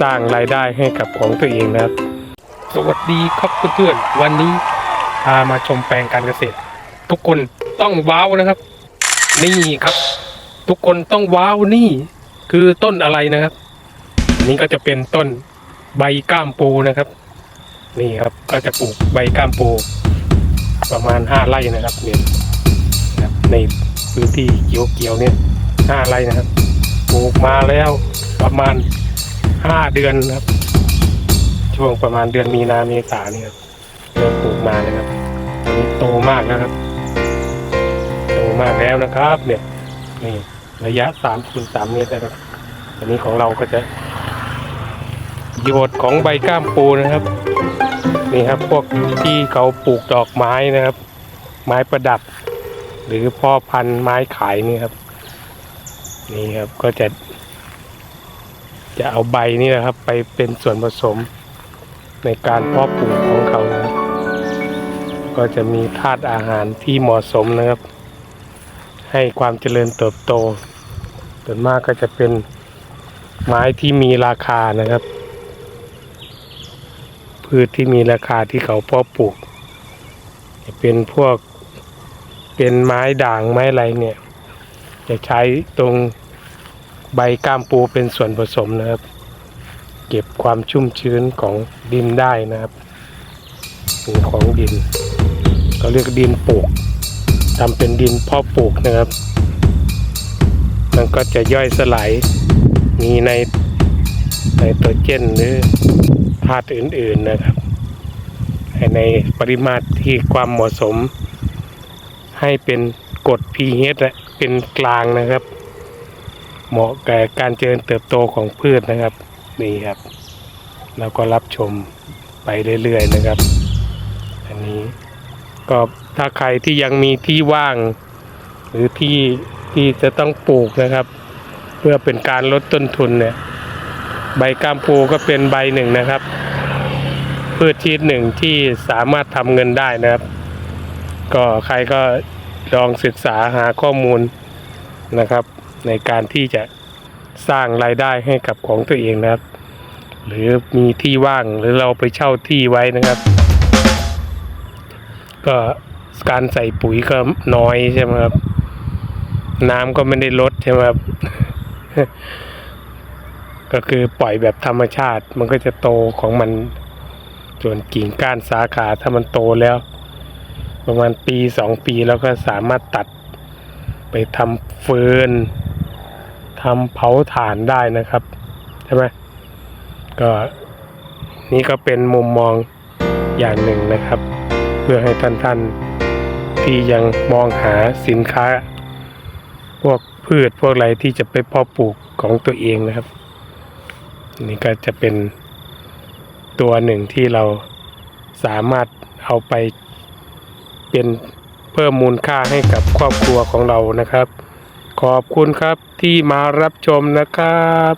สร้างรายได้ให้กับของตัวเองนะครับ สวัสดีครับเพื่อนๆวันนี้พามาชมแปลงการเกษตร ทุกคนต้องว้าวนะครับ นี่ครับ ทุกคนต้องว้าวนี่ คือต้นอะไรนะครับนนี้ก็จะเป็นต้นใบก้ามปูนะครับ นี่ครับก็จะปลูกใบก้ามปู ประมาณห้าไร่นะครับเนี่ยในพื้นที่เขียวๆเนี่ยห้าไร่นะครับ ปลูกมาแล้วประมาณ ห้าเดือนครับ ช่วงประมาณเดือนมีนาเมษาเนี่ยครับเริ่มปลูกมาเลยครับอันนี้โตมากนะครับ โตมากแล้วนะครับ เนี่ยนี่ระยะสามคูณสามเมตรนะครับอันนี้ของเราก็จะโยชน์ของใบก้ามปูนะครับ นี่ครับ พวกที่เขาปลูกดอกไม้นะครับ ไม้ประดับ หรือพ่อพันธุ์ไม้ขายนี่ครับ นี่ครับก็จะ จะเอาใบนี่นะครับ ไปเป็นส่วนผสมในการเพาะปลูกของเขานะครับ ก็จะมีธาตุอาหารที่เหมาะสมนะครับ ให้ความเจริญเติบโตส่วนมากก็จะเป็นไม้ที่มีราคานะครับ พืชที่มีราคาที่เขาเพาะปลูก จะเป็นพวกเป็นไม้ด่างไม้อะไรเนี่ย จะใช้ตรง ใบก้ามปูเป็นส่วนผสมนะครับ เก็บความชุ่มชื้นของดินได้นะครับของดินเขาเรียกดินปลูกทำเป็นดินพาะปลูกนะครับ มันก็จะย่อยสลายมีในไนโตรเจนหรือธาตุอื่น ๆนะครับ ให้ในปริมาตรที่ความเหมาะสม ให้เป็นกรด pH อะเป็นกลางนะครับ เหมาะแก่การเจริญเติบโตของพืชนะครับนี่ครับเราก็รับชมไปเรื่อยๆนะครับ อันนี้ก็ถ้าใครที่ยังมีที่ว่าง หรือที่ที่จะต้องปลูกนะครับ เพื่อเป็นการลดต้นทุนเนี่ยใบก้ามปูก็เป็นใบหนึ่งนะครับ พืชชนิดหนึ่งที่สามารถทำเงินได้นะครับ ก็ใครก็ลองศึกษาหาข้อมูลนะครับ ในการที่จะสร้างรายได้ให้กับของตัวเองนะครับ หรือมีที่ว่างหรือเราไปเช่าที่ไว้นะครับ ก็การใส่ปุ๋ยก็น้อยใช่ไหมครับ น้ำก็ไม่ได้ลดใช่ไหมครับ ก็คือปล่อยแบบธรรมชาติมันก็จะโตของมันส่วนกิ่งก้านสาขาถ้ามันโตแล้ว ประมาณปีสองปีแล้วก็สามารถตัดไปทำเฟิร์น ทำเผาถ่านได้นะครับ ใช่ไหมก็นี่ก็เป็นมุมมองอย่างหนึ่งนะครับ เพื่อให้ท่านท่านที่ยังมองหาสินค้า พวกพืชพวกอะไรที่จะไปเพาะปลูกของตัวเองนะครับ นี่ก็จะเป็นตัวหนึ่งที่เราสามารถเอาไปเป็นเพิ่มมูลค่าให้กับครอบครัวของเรานะครับ ขอบคุณครับที่มารับชมนะครับ